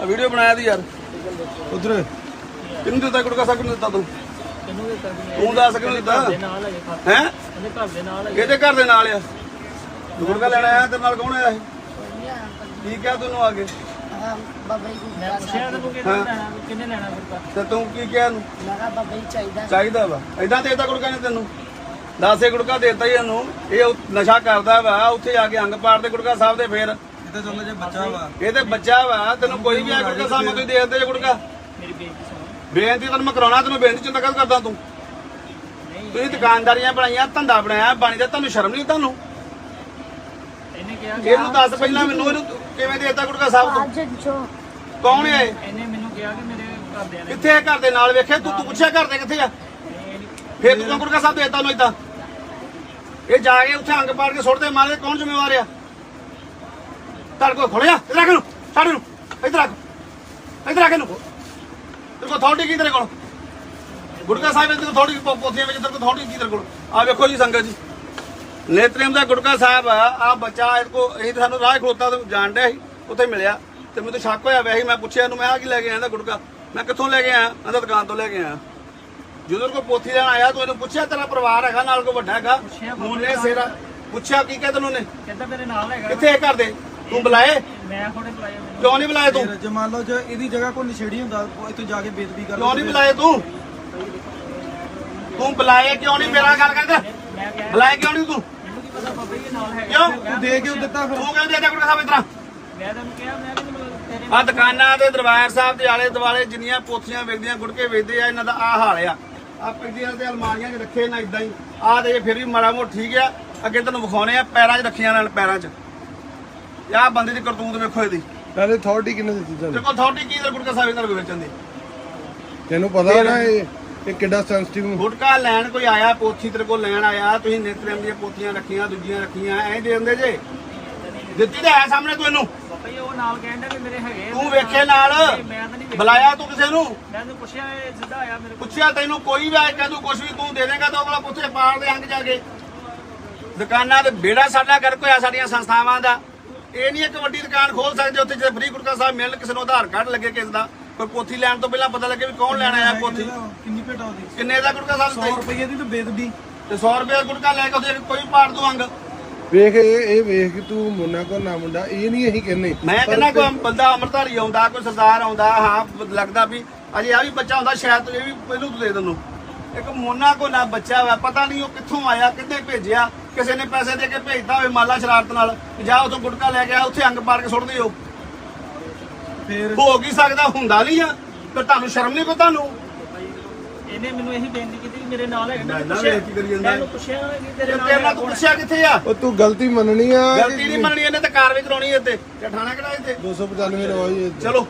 ਆ ਵੀਡੀਓ ਬਣਾਇਆ ਦੀ ਯਾਰ। ਉਧਰ। ਕਿਹਨੂੰ ਦਿੱਤਾ ਗੁਟਕਾ ਸਾਹਿਬ ਕਿਹਨੂੰ ਦਿੱਤਾ ਤੂੰ? ਦਿੱਤਾ? ਤੂੰ ਦੱਸ ਕਿਹਨੂੰ ਦਿੱਤਾ? ਹੈ? ਇਹਦੇ ਘਰ ਦੇ ਨਾਲ ਹੈਗੇ। ਕਿਹਦੇ ਘਰ ਦੇ ਨਾਲ ਆ? ਤੂੰ ਗੁਟਕਾ ਲੈਣ ਆਇਆ ਤੇਰੇ ਨਾਲ ਕੌਣ ਆਇਆ ਇਹ ਕੀ ਕਿਹਾ ਤੈਨੂੰ ਆ ਕੇ? ਬਾਬਾ ਜੀ ਮੈਂ ਪੁੱਛਿਆ ਤੈਨੂੰ ਕਿਹਨੇ ਲੈਣਾ ਕਿਹਨੇ ਲੈਣਾ ਫਿਰ ਤੇ? ਤੂੰ ਕੀ ਕਿਹਾ ਇਹਨੂੰ? ਲਗਾ ਬਾਬਾ ਜੀ ਚਾਹੀਦਾ ਚਾਹੀਦਾ ਵਾ। ਐਦਾਂ ਦੇਤਾ ਗੁਟਕਾ ਨੇ ਤੈਨੂੰ। ਦਾਸੇ ਗੁਟਕਾ ਦੇਤਾ ਹੀ ਇਹਨੂੰ। ਇਹ ਉਹ ਨਸ਼ਾ ਕਰਦਾ ਵਾ ਉੱਥੇ ਜਾ ਕੇ ਅੰਗ ਪਾੜ ਦੇ ਗੁਟਕਾ ਸਾਹਿਬ ਦੇ ਫੇਰ। ਕਿਤੇ ਚੱਲ ਜੇ ਬੱਚਾ ਵਾ। ਇਹ ਤੇ ਬੱਚਾ ਵਾ ਤੈਨੂੰ ਕੋਈ ਵੀ ਆ ਗੁਟਕਾ ਸਾਹਿਬ ਨੂੰ ਤੁਸੀਂ ਦੇ ਦਿੰਦੇ ਜੇ ਗੁਟਕਾ ਮੇਰੀ ਬੇਇੱਜ਼ਤੀ ਸੁਣ। ਬੇਨਤੀ ਤੈਨੂੰ ਮੈਂ ਕਰਾਉਣਾ ਤੈਨੂੰ ਬੇਨਤੀ ਚੰਦਾ ਕਦ ਕਰਦਾ ਤੂੰ। ਤੁਸੀਂ ਦੁਕਾਨਦਾਰੀਆਂ ਬਣਾਈਆਂ ਧੰਦਾ ਬਣਾਇਆ ਬਾਣੀ ਦਾ ਤੁਹਾਨੂੰ ਸ਼ਰਮ ਨਹੀਂ ਤੁਹਾਨੂੰ। ਇਹਨੇ ਕਿਹਾ ਇਹਨੂੰ ਦੱਸ ਪਹਿਲਾਂ ਮੈਨੂੰ ਇਹਨੂੰ ਤੂੰ ਕਿਵੇਂ ਦੇਤਾ ਗੁਟਕਾ ਸਾਹਿਬ ਤੋਂ? ਅੱਜ ਜੋ ਕੌਣ ਹੈ? ਇਹ? ਇਹਨੇ ਮੈਨੂੰ ਕਿਹਾ ਕਿ ਮੇਰੇ ਘਰਦਿਆਂ ਨੇ ਕਿੱਥੇ ਹੈ ਘਰ ਦੇ ਨਾਲ? ਵੇਖਿਆ ਤੂੰ ਤੂੰ ਪੁੱਛਿਆ ਘਰ ਦੇ ਕਿੱਥੇ ਆ? ਫੇਰ ਤੂੰ ਕਿਉਂ ਗੁਟਕਾ ਸਾਹਿਬ ਦੇਤਾ ਉਹਨੂੰ ਇਦਾਂ ਇਹ ਜਾ ਕੇ ਉੱਥੇ ਅੰਗ ਪਾੜ ਕੇ ਸੁੱਟਦੇ ਮਾਰੇ ਕੌਣ ਜ਼ਿੰਮੇਵਾਰ ਆ? ਤੜ ਕੋ ਖੋਲਿਆ? ਇੱਧਰ ਰੱਖ ਨੂੰ ਛੱਡ ਨੂੰ ਇੱਧਰ ਰੱਖ। ਇੱਧਰ ਰੱਖ ਇਹਨੂੰ। ਤੇਰੇ ਕੋਲ ਥੋੜੀ ਕੀ ਤੇਰੇ ਕੋਲ? ਗੁਟਕਾ ਸਾਹਿਬ ਦੇ ਕੋਲ ਥੋੜੀ ਪੋਥੀਆਂ ਵਿੱਚ ਤੇਰੇ ਕੋਲ ਥੋੜੀ ਕੀ ਤੇਰੇ ਕੋਲ? ਆ ਵੇਖੋ ਜੀ ਸੰਗਤ ਜੀ। ਨੇਤਰੇਮ ਦਾ ਗੁਟਕਾ ਸਾਹਿਬ ਆ ਆ ਬੱਚਾ ਇਹ ਕੋ ਇਹ ਸਾਨੂੰ ਰਾਹ ਖਲੋਤਾ ਤੇ ਜਾਣ ਡਿਆ ਸੀ ਉੱਥੇ ਮਿਲਿਆ। ਤੇ ਮੈਨੂੰ ਤਾਂ ਸ਼ੱਕ ਹੋਇਆ ਵੈਸੇ ਹੀ ਮੈਂ ਪੁੱਛਿਆ ਇਹਨੂੰ ਮੈਂ ਆ ਕੀ ਲੈ ਕੇ ਆਇਆ ਇਹਦਾ ਗੁਟਕਾ? ਮੈਂ ਕਿੱਥੋਂ ਲੈ ਕੇ ਆਇਆ? ਕਹਿੰਦਾ ਦੁਕਾਨ ਤੋਂ ਲੈ ਕੇ ਆਇਆ। ਜਦੋਂ ਕੋ ਪੋਥੀ ਲੈਣ ਆਇਆ ਤੂੰ ਇਹਨੂੰ ਪੁੱਛਿਆ ਤੇਰਾ ਪਰਿਵਾਰ ਹੈਗਾ ਨਾਲ ਕੋ ਵੱਡਾ ਹੈਗਾ? ਮੂਨੇ ਸੇਰਾ ਪੁੱਛਿਆ ਕੀ ਕਹਿੰਦਾ ਤੈਨੂੰ ਨੇ ਕਹਿੰਦਾ ਮੇਰੇ ਨਾਲ ਹੈਗਾ। ਕਿੱਥੇ ਇਹ ਘਰ ਦੇ? ਤੂੰ ਬੁਲਾਏ? ਮੈਂ ਥੋੜੇ ਬੁਲਾਇਆ ਮੈਨੂੰ ਕਿਉਂ ਨਹੀਂ ਬੁਲਾਏ ਤੂੰ? ਜੇ ਮੰਨ ਲਓ ਜੇ ਇਹਦੀ ਜਗ੍ਹਾ ਕੋਈ ਨਸ਼ੇੜੀ ਹੁੰਦਾ ਇੱਥੇ ਜਾ ਕੇ ਬੇਦਬੀ ਕਰ ਕਿਉਂ ਨਹੀਂ ਬੁਲਾਏ ਤੂੰ? ਤੂੰ ਬੁਲਾਏ ਕਿਉਂ ਨਹੀਂ? ਮੇਰਾ ਗੱਲ ਕਰਦਾ। ਬੁਲਾਏ ਕਿਉਂ ਨਹੀਂ ਤੂੰ? ਕਿਉਂ? ਤੂੰ ਦੇ ਕਿਉਂ ਦਿੱਤਾ ਫਿਰ? ਤੂੰ ਕਿਉਂ ਦੇ ਦੇ ਗੁਟਕਾ ਸਾਹਿਬ ਇਤਰਾ ਮੈਂ ਤੈਨੂੰ ਕਿਹਾ ਮੈਂ ਵੀ ਨਹੀਂ ਮਤਲਬ ਤੇਰੇ ਆ ਦੁਕਾਨਾਂ ਦੇ ਦਰਬਾਰ ਸਾਹਿਬ ਦੇ ਆਲੇ ਦੁਆਲੇ ਜਿੰਨੀਆਂ ਪੋਥੀਆਂ ਵੇਚਦੀਆਂ ਗੁਟਕੇ ਵੇਚਦੇ ਆ ਇਹਨਾਂ ਦਾ ਆ ਹਾਲ ਆ। ਆ ਪਿੰਡੀਆਂ ਤੇ ਅਲਮਾਰੀਆਂ 'ਚ ਰੱਖੇ ਨਾ ਇਦਾਂ ਹੀ। ਆ ਤੇ ਫਿਰ ਵੀ ਮਾੜਾ ਮੋਟ ਠੀਕ ਆ। ਅੱਗੇ ਤੈਨੂੰ ਵਿਖਾਉਣੇ ਆ ਪੈਰਾਂ 'ਚ ਰੱਖੀਆਂ ਨਾਲ ਪੈਰਾਂ 'ਚ। ਆਹ ਬੰਦੇ ਦੀ ਕਰਤੂਤ ਵੇਖੋ ਇਹਦੀ। ਨਾਲੇ ਅਥਾਰਟੀ ਕਿੰਨੇ ਦਿੱਤੀ ਤੇ ਤੁਹਾਨੂੰ ਕੋ ਥੋੜੀ ਕੀ ਦਰ ਗੁਟਕਾ ਸਾਹਿਬ ਇਹਨਾਂ ਨੂੰ ਵੇਚਣ ਦੀ? ਤੈਨੂੰ ਪਤਾ ਨਾ ਇਹ ਇਹ ਕਿੱਡਾ ਸੈਂਸਿਟਿਵ ਗੁਟਕਾ ਲੈਣ ਕੋਈ ਆਇਆ ਪੋਥੀ ਤੇਰੇ ਕੋਲ ਲੈਣ ਆਇਆ ਤੁਸੀਂ ਨਿਤਰੇਮ ਦੀਆਂ ਪੋਥੀਆਂ ਰੱਖੀਆਂ ਦੂਜੀਆਂ ਰੱਖੀਆਂ ਐਂ ਦੇ ਦਿੰਦੇ ਜੇ। ਦਿੱਤੀ ਤਾਂ ਹੈ ਸਾਹਮਣੇ ਤੂੰ ਇਹਨੂੰ ਜੀ ਉਹ ਨਾਲ ਕਹਿੰਦਾ ਕਿ ਮੇਰੇ ਹੈਗੇ ਤੂੰ ਵੇਖੇ ਨਾਲ। ਨਹੀਂ, ਮੈਂ ਤਾਂ ਨਹੀਂ ਵੇਖਿਆ। ਬੁਲਾਇਆ ਤੂੰ ਕਿਸੇ ਨੂੰ? ਮੈਂ ਤੈਨੂੰ ਪੁੱਛਿਆ ਇਹ ਸਿੱਧਾ ਆਇਆ ਮੇਰੇ ਕੋਲ। ਪੁੱਛਿਆ ਤੈਨੂੰ ਕੋਈ ਵੀ ਆਏ ਕਹਿੰਦੂ ਕੁਛ ਵੀ ਤੂੰ ਦੇ ਦੇਗਾ ਤਾਂ ਅਗਲਾ ਪੁੱਛੇ ਪਾਲ ਦੇ ਅੰਗ ਜਾ ਕੇ। ਦੁਕਾਨਾਂ ਤੇ ਬੇੜਾ ਸਾਡਾ ਕਰ ਕੋਈ ਆ ਸਾਡੀਆਂ ਸੰਸਥਾਵਾਂ ਦਾ। ਇਹ ਨਹੀਂ ਇੱਕ ਵੱਡੀ ਦੁਕਾਨ ਖੋਲ ਸਕਦੇ ਉੱਥੇ ਜੇ ਫਰੀ ਗੁਟਕਾ ਸਾਹਿਬ ਮਿਲਣ ਕਿਸੇ ਨੂੰ ਆਧਾਰ ਕਾਰਡ ਲੱਗੇ ਕਿਸੇ ਦਾ। ਕੋਈ ਪੋਥੀ ਲੈਣ ਤੋਂ ਪਹਿਲਾਂ ਪਤਾ ਲੱਗੇ ਵੀ ਕੌਣ ਲੈਣ ਆਇਆ ਪੋਥੀ। ਕਿੰਨੀ ਭੇਟਾ ਉਹਦੀ? ਕਿੰਨੇ ਦਾ ਗੁਟਕਾ 100 ਸਾਹਿਬ ਰੁਪਏ ਦੀ ਤਾਂ ਬੇਦਬੀ ਤੇ 100 ਰੁਪਏ ਦਾ ਗੁਟਕਾ ਲੈ ਕੇ ਉਹਦੇ ਕੋਈ ਪਾੜ ਦੂ ਅੰਗ। ਵੇਖ ਇਹ ਇਹ ਵੇਖ ਕਿ ਤੂੰ ਮੁੰਨਾ ਕੋ ਨਾ ਮੁੰਡਾ ਇਹ ਨਹੀਂ ਅਸੀਂ ਕਹਿੰਦੇ। ਮੈਂ ਕਹਿੰਦਾ ਕੋਈ ਬੰਦਾ ਅਮਰਧਾਰੀ ਆਉਂਦਾ ਕੋਈ ਸਰਦਾਰ ਆਉਂਦਾ ਹਾਂ ਲੱਗਦਾ ਵੀ ਅਜੇ ਆ ਵੀ ਬੱਚਾ ਹੁੰਦਾ ਸ਼ਾਇਦ ਇਹ ਵੀ ਪਹਿਲੂ ਤੋਂ ਦੇ ਦਿੰਨੂ। ਇੱਕ ਮੋਨਾ ਕੋ ਨਾ ਬੱਚਾ ਵਾ ਪਤਾ ਨਹੀਂ ਉਹ ਕਿੱਥੋਂ ਆਇਆ ਕਿੱਥੇ ਭੇਜਿਆ ਕਿਸੇ ਨੇ ਪੈਸੇ ਦੇ ਕੇ ਭੇਜਦਾ ਹੋਵੇ ਮਾਲਾ ਸ਼ਰਾਰਤ ਨਾਲ ਜਾ ਉਥੋਂ ਗੁਟਕਾ ਲੈ ਕੇ ਆ ਉੱਥੇ ਅੰਗ ਪਾੜ ਕੇ ਸੁੱਟ ਦਿਓ। ਫਿਰ ਹੋ ਕੀ ਸਕਦਾ? ਹੁੰਦਾ ਨਹੀਂ ਆ। ਤੇ ਤੁਹਾਨੂੰ ਸ਼ਰਮ ਨਹੀਂ ਕੋ ਤੁਹਾਨੂੰ? ਇਹਨੇ ਮੈਨੂੰ ਇਹੀ ਬੇਨਤੀ ਕੀਤੀ ਕਿ ਮੇਰੇ ਨਾਲ ਹੈਗਾ ਮੈਂ ਪੁੱਛਿਆ ਕਿ ਤੇਰੇ ਤੇ ਨਾਲ ਤੇਰੇ ਨਾਲ ਹੈਗਾ ਤੂੰ ਕੌਣ? ਪੁੱਛਿਆ ਕਿੱਥੇ ਆ? ਉਹ ਤੂੰ ਗਲਤੀ ਮੰਨਣੀ ਆ ਗਲਤੀ ਨਹੀਂ ਮੰਨਣੀ ਇਹਨੇ ਤੇ ਕਾਰਵਾਈ ਕਰਾਉਣੀ ਇੱਥੇ। ਤੇ ਠਾਣਾ ਕਿਹੜਾ ਇੱਥੇ। 295 ਰਵਾਈ ਚਲੋ।